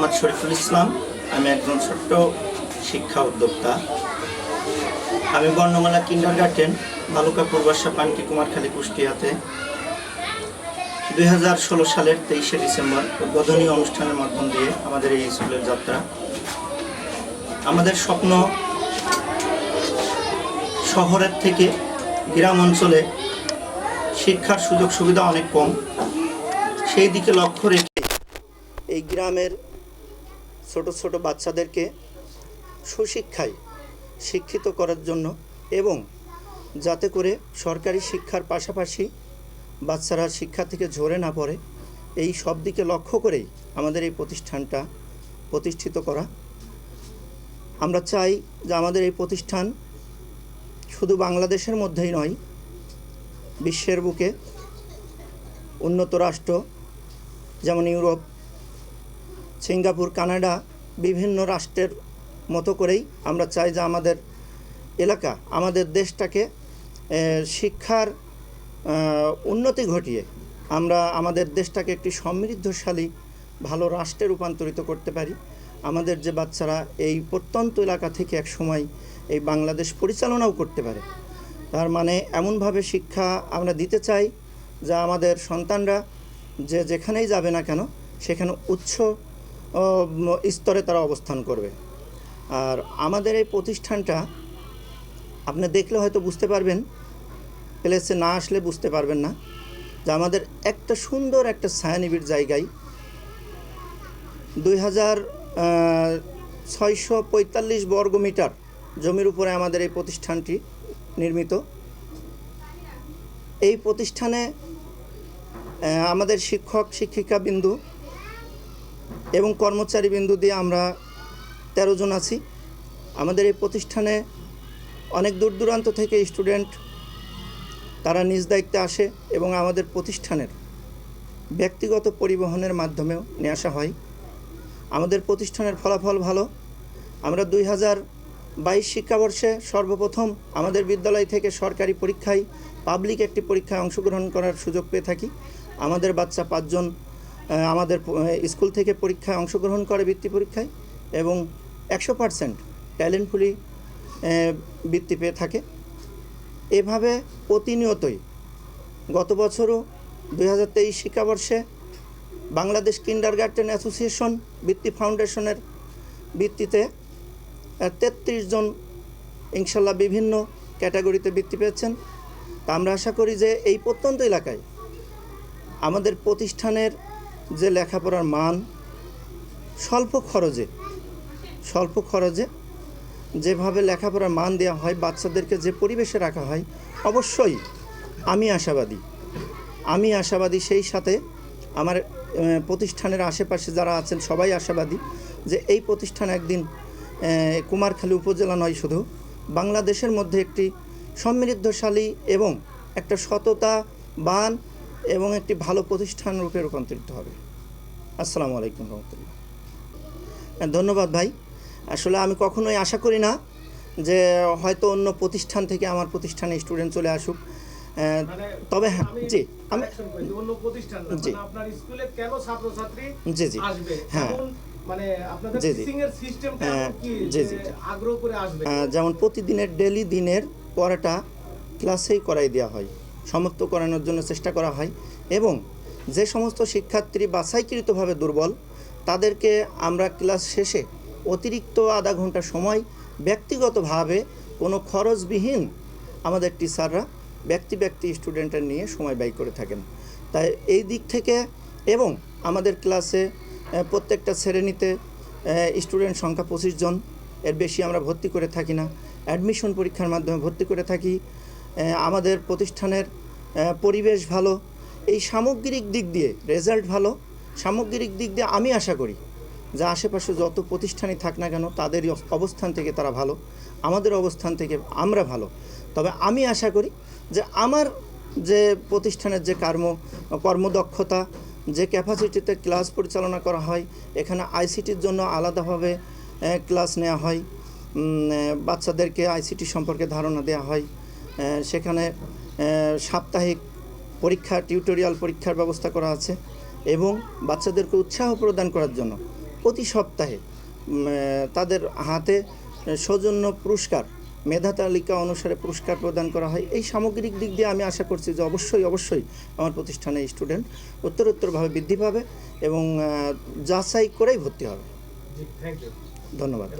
মোহাম্মদ শরীফুল ইসলাম। আমি একজন ছোট্ট শিক্ষা উদ্যোক্তা। আমি বর্ণমালা কিন্ডার গার্ডেন বালুকা পূর্বাশা, পানকি কুমারখালী, কুষ্টিয়াতে দুই হাজার ষোলো সালের তেইশে ডিসেম্বর উদ্বোধনী অনুষ্ঠানের মাধ্যম দিয়ে আমাদের এই স্কুলের যাত্রা। আমাদের স্বপ্ন শহরের থেকে গ্রাম অঞ্চলে শিক্ষার সুযোগ সুবিধা অনেক কম। সেই দিকে লক্ষ্য রেখে এই গ্রামের ছোট ছোট বাচ্চাদেরকে সুশিক্ষায় শিক্ষিত করার জন্য এবং যাতে করে সরকারি শিক্ষার পাশাপাশি বাচ্চারা শিক্ষা থেকে ঝরে না পড়ে, এই সব দিকে লক্ষ্য করেই আমাদের এই প্রতিষ্ঠানটা প্রতিষ্ঠিত করা। আমরা চাই যে আমাদের এই প্রতিষ্ঠান শুধু বাংলাদেশের মধ্যেই নয়, বিশ্বের বুকে উন্নত রাষ্ট্র যেমন ইউরোপ সিঙ্গাপুর, কানাডা বিভিন্ন রাষ্ট্রের মতো করেই আমরা চাই যে আমাদের এলাকা, আমাদের দেশটাকে শিক্ষার উন্নতি ঘটিয়ে আমরা আমাদের দেশটাকে একটি সমৃদ্ধশালী, ভালো রাষ্ট্রে রূপান্তরিত করতে পারি। আমাদের যে বাচ্চারা এই প্রত্যন্ত এলাকা থেকে এক সময় এই বাংলাদেশ পরিচালনাও করতে পারে। তার মানে এমনভাবে শিক্ষা আমরা দিতে চাই যা আমাদের সন্তানরা যে যেখানেই যাবে না কেন, সেখানে উচ্চ স্তরে তারা অবস্থান করবে। আর আমাদের এই প্রতিষ্ঠানটা, আপনি দেখলে হয়তো বুঝতে পারবেন, প্লেসে না আসলে বুঝতে পারবেন না, যে আমাদের একটা সুন্দর একটা ছায়ানিবিড় জায়গায় দুই হাজার ছয়শো পঁয়তাল্লিশ বর্গ মিটার জমির উপরে আমাদের এই প্রতিষ্ঠানটি নির্মিত। এই প্রতিষ্ঠানে আমাদের শিক্ষক শিক্ষিকা বিন্দু এবং কর্মচারী বিন্দু দিয়ে আমরা তেরো জন আছি। আমাদের এই প্রতিষ্ঠানে অনেক দূর দূরান্ত থেকে স্টুডেন্ট তারা নিজ দায়িত্বে আসে এবং আমাদের প্রতিষ্ঠানের ব্যক্তিগত পরিবহনের মাধ্যমেও নিয়ে আসা হয়। আমাদের প্রতিষ্ঠানের ফলাফল ভালো। আমরা দুই হাজার বাইশ শিক্ষাবর্ষে সর্বপ্রথম আমাদের বিদ্যালয় থেকে সরকারি পরীক্ষায় পাবলিক একটি পরীক্ষায় অংশগ্রহণ করার সুযোগ পেয়ে থাকি। আমাদের বাচ্চা পাঁচজন আমাদের স্কুল থেকে পরীক্ষায় অংশগ্রহণ করে বৃত্তি পরীক্ষায় এবং একশো পার্সেন্ট ট্যালেন্টফুলি বৃত্তি পেয়ে থাকে। এভাবে প্রতিনিয়তই গত বছরও দুই হাজার তেইশ শিক্ষাবর্ষে বাংলাদেশ কিন্ডার গার্ডেন অ্যাসোসিয়েশন বৃত্তি ফাউন্ডেশনের ভিত্তিতে তেত্রিশ জন ইনশাল্লাহ বিভিন্ন ক্যাটাগরিতে বৃত্তি পেয়েছেন। তা আমরা আশা করি যে এই প্রত্যন্ত এলাকায় আমাদের প্রতিষ্ঠানের যে লেখাপড়ার মান স্বল্প খরচে স্বল্প খরচে যেভাবে লেখাপড়ার মান দেওয়া হয়, বাচ্চাদেরকে যে পরিবেশে রাখা হয়, অবশ্যই আমি আশাবাদী। আমি আশাবাদী সেই সাথে আমার প্রতিষ্ঠানের আশেপাশে যারা আছেন সবাই আশাবাদী যে এই প্রতিষ্ঠান একদিন কুমারখালী উপজেলা নয় শুধু, বাংলাদেশের মধ্যে একটি সমৃদ্ধশালী এবং একটা সততা বান এবং একটি ভালো প্রতিষ্ঠান রূপে রূপান্তরিত হবে আসসালামু আলাইকুম রহমতুল্লাহ হ্যাঁ, ধন্যবাদ ভাই আসলে আমি কখনোই আশা করি না যে হয়তো অন্য প্রতিষ্ঠান থেকে আমার প্রতিষ্ঠানে স্টুডেন্ট চলে আসুক মানে তবে হ্যাঁ জি আমি জি। মানে জি, জি। হ্যাঁ। মানে জি, জি। হ্যাঁ, জি, জি, যেমন প্রতিদিনের ডেলি দিনের পড়াটা ক্লাসেই করাই দেওয়া হয় সমাপ্ত করানোর জন্য চেষ্টা করা হয় এবং যে সমস্ত শিক্ষার্থী বাছাইকৃতভাবে দুর্বল, তাদেরকে আমরা ক্লাস শেষে অতিরিক্ত আধা ঘণ্টা সময় ব্যক্তিগতভাবে কোনো খরচবিহীন আমাদের টিচাররা ব্যক্তি ব্যক্তি স্টুডেন্টের নিয়ে সময় ব্যয় করে থাকেন। তাই এই দিক থেকে এবং আমাদের ক্লাসে প্রত্যেকটা শ্রেণীতে স্টুডেন্ট সংখ্যা পঁচিশ জন, এর বেশি আমরা ভর্তি করে থাকি না। অ্যাডমিশন পরীক্ষার মাধ্যমে ভর্তি করে থাকি। আমাদের প্রতিষ্ঠানের পরিবেশ ভালো, এই সামগ্রিক দিক দিয়ে রেজাল্ট ভালো, সামগ্রিক দিক দিয়ে আমি আশা করি যে আশেপাশে যত প্রতিষ্ঠানই থাক না কেন তাদের অবস্থান থেকে তারা ভালো, আমাদের অবস্থান থেকে আমরা ভালো। তবে আমি আশা করি যে আমার যে প্রতিষ্ঠানের যে কর্ম, কর্মদক্ষতা, যে ক্যাপাসিটিতে ক্লাস পরিচালনা করা হয়, এখানে আইসিটির জন্য আলাদাভাবে ক্লাস নেওয়া হয় বাচ্চাদেরকে আইসিটি সম্পর্কে ধারণা দেওয়া হয় সেখানে সাপ্তাহিক পরীক্ষা টিউটোরিয়াল পরীক্ষার ব্যবস্থা করা আছে এবং বাচ্চাদেরকে উৎসাহ প্রদান করার জন্য প্রতি সপ্তাহে তাদের হাতে সৌজন্য পুরস্কার মেধা তালিকা অনুসারে পুরস্কার প্রদান করা হয়। এই সামগ্রিক দিক দিয়ে আমি আশা করছি যে অবশ্যই অবশ্যই আমার প্রতিষ্ঠানে স্টুডেন্ট উত্তরোত্তরভাবে বৃদ্ধি পাবে এবং যাচাই করেই ভর্তি হবে। ধন্যবাদ।